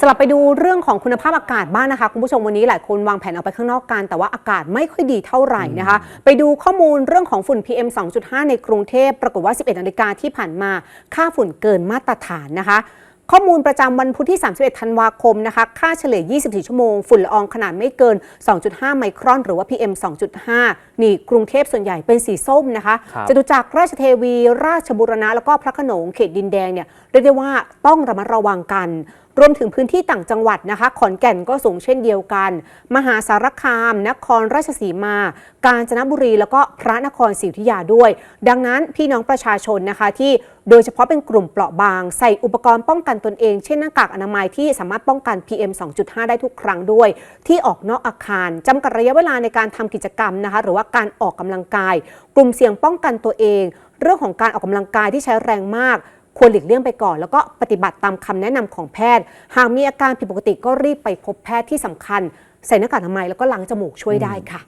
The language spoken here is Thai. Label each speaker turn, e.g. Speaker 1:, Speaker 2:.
Speaker 1: สลับไปดูเรื่องของคุณภาพอากาศบ้างนะคะ คุณผู้ชมวันนี้หลายคนวางแผนออกไปข้างนอกกัน แต่ว่าอากาศไม่ค่อยดีเท่าไหร่นะคะ ไปดูข้อมูลเรื่องของฝุ่น PM 2.5 ในกรุงเทพปรากฏว่า 11นาฬิกาที่ผ่านมา ค่าฝุ่นเกินมาตรฐานนะคะ ข้อมูลประจำวันพุธที่ 31 ธันวาคมนะคะ ค่าเฉลี่ย 24 ชั่วโมง ฝุ่นละอองขนาดไม่เกิน 2.5 ไมครอน หรือว่า PM 2.5 นี่กรุงเทพส่วนใหญ่เป็นสีส้มนะคะ
Speaker 2: ครับ
Speaker 1: จะดูจากราชเทวี ราชบุรณะ แล้วก็พระโขนงเขตดินแดงเนี่ยเรียกได้ว่าต้องระมัดระวังกัน รวมถึงพื้นที่ต่างจังหวัดนะคะ ขอนแก่นก็สูงเช่นเดียวกัน มหาสารคาม นครราชสีมา กาญจนบุรี แล้วก็พระนครศรีอยุธยาด้วย ดังนั้นพี่น้องประชาชนนะคะที่ โดยเฉพาะเป็นกลุ่มเปราะบาง ใส่อุปกรณ์ป้องกันตนเอง เช่นหน้ากากอนามัยที่สามารถป้องกัน PM 2.5 ได้ทุกครั้งด้วย ที่ออกนอกอาคารจำกัดระยะเวลาในการทำกิจกรรมนะคะ หรือว่าการออกกำลังกาย กลุ่มเสี่ยงป้องกันตัวเอง เรื่องของการออกกำลังกายที่ใช้แรงมากควรหลีกเลี่ยงไปก่อน แล้วก็ปฏิบัติตามคำแนะนำของแพทย์ หากมีอาการผิดปกติก็รีบไปพบแพทย์ที่สำคัญ ใส่หน้ากากอนามัยแล้วก็ล้างจมูกช่วยได้ค่ะ